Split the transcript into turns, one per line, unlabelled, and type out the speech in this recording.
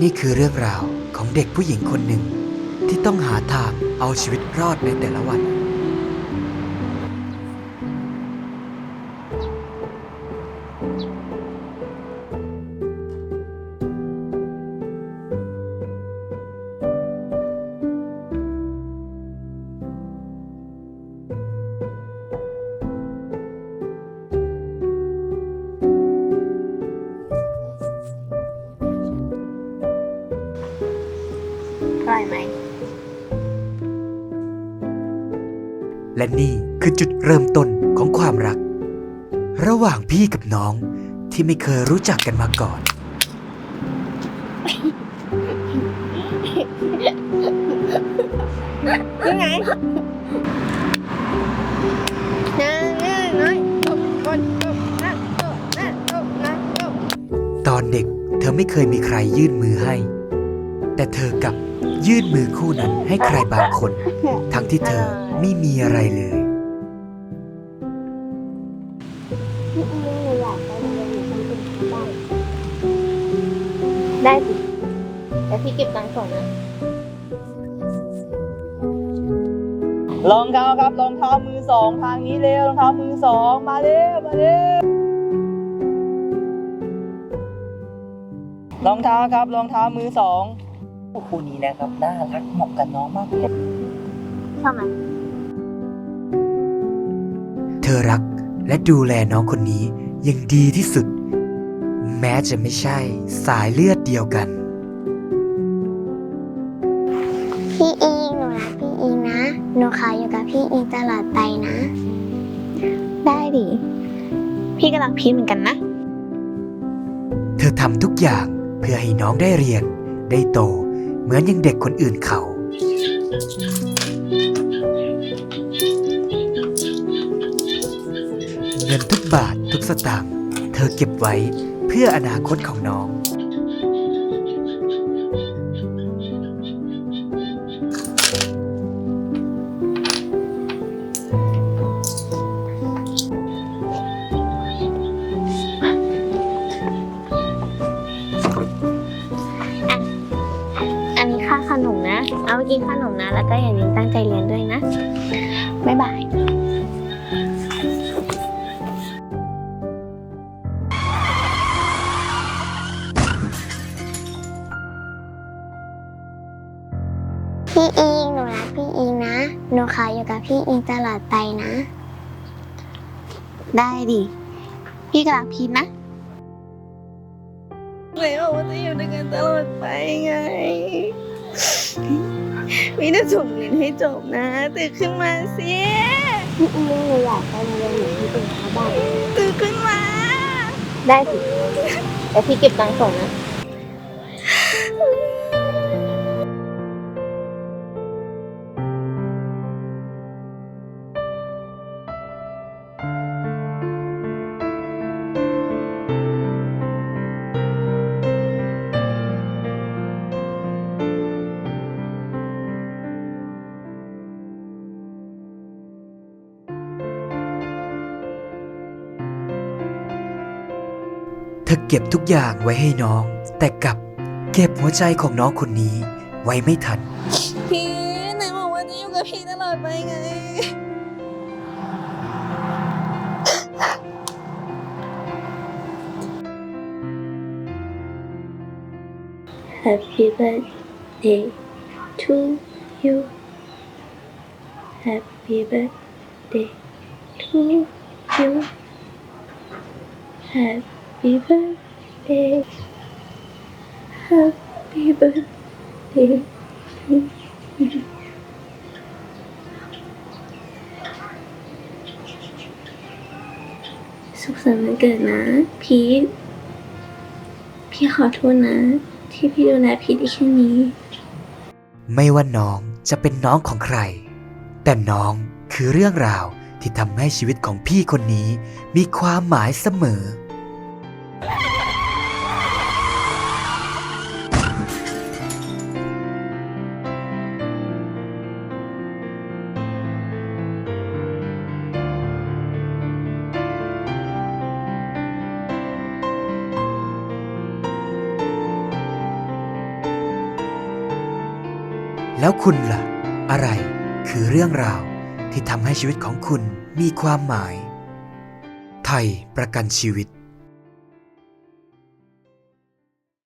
นี่คือเรื่องราวของเด็กผู้หญิงคนหนึ่งที่ต้องหาทางเอาชีวิตรอดในแต่ละวัน และนี่คือจุดเริ่มต้นของความรัก ระหว่างพี่กับน้องที่ไม่เคยรู้จักกันมาก่อน
ยังไงนั่งนั่งนั่งกดกดกดนั่งกดนั่งกดนั่งกด
ตอนเด็กเธอไม่เคยมีใครยื่นมือให้ แต่เธอกลับ ยื่นมือคู่นั้นให้ใครบางคน ทั้งที่เธอไม่มีอะไรเลย
พี่อิงหนูอยากไปโรงเรียนหนูทำเป็นที่บ้านได้สิแต่พี่เก็บตังค์ส่งนะ
รองเท้าครับรองเท้ามือสองทางนี้เร็วรองเท้ามือสองมาเร็วมาเร็วรองเท้าครับรองเท้ามือสอง คู่นี้นะครับน่ารักเหมาะกับน้องมากเลย
ชอบไหม
เธอรักและดูแลน้องคนนี้อยังดีที่สุด แม้จะไม่ใช่สายเลือดเดียวกัน
พี่อิงหนูรักพี่อิงนะ หนูขออยู่กับพี่อิงตลอดไปนะ
ได้ดิ พี่ก็รักพีทเหมือนกันนะ
เธอทำทุกอย่างเพื่อให้น้องได้เรียน ได้โต เหมือนอย่างเด็กคนอื่นเขา เงินทุกบาททุกสตางค์เธอเก็บไว้เพื่ออนาคตของน้อง
เอาไปกินขนมนะ แล้วก็อย่าลืมตั้งใจเรียนด้วยนะ บ๊ายบายพี่อิงหนูรักพี่อิงนะ หนูขออยู่กับพี่อิงตลอดไปนะ
ได้ดิ พี่ก็รักพีทนะไหนบอกว่าจะอยู่ด้วยกันตลอดไปไง พี่จะส่งเรียนให้จบนะตื่นขึ้นมาสิ
พี่อิงหนูอยากไปโรงเรียนหนูที่เป็นชาวบ้าน
ตื่นขึ้นมา
ได้สิแต่พี่เก็บตังค์ส่งนะ
อเก็บทุกอย่างไว้ให้น้อง แต่กลับเก็บหัวใจของน้องคนนี้ไว้ไม่ทัน
พี่ไหนบอกว่าจะอยู่กับพี่ตลอดไปไง
Happy birthday to you. Happy birthday to you. Happy birthday. Happy birthday to you. สุขสันต์วันเกิดนะ พีทพี่ขอโทษนะ ที่พี่ดูแลพีทได้แค่นี้
ไม่ว่าน้องจะเป็นน้องของใคร แต่น้องคือเรื่องราวที่ทำให้ชีวิตของพี่คนนี้มีความหมายเสมอ แล้วคุณละ่ะ อะไรคือเรื่องราวที่ทำให้ชีวิตของคุณมีความหมาย ไทยประกันชีวิต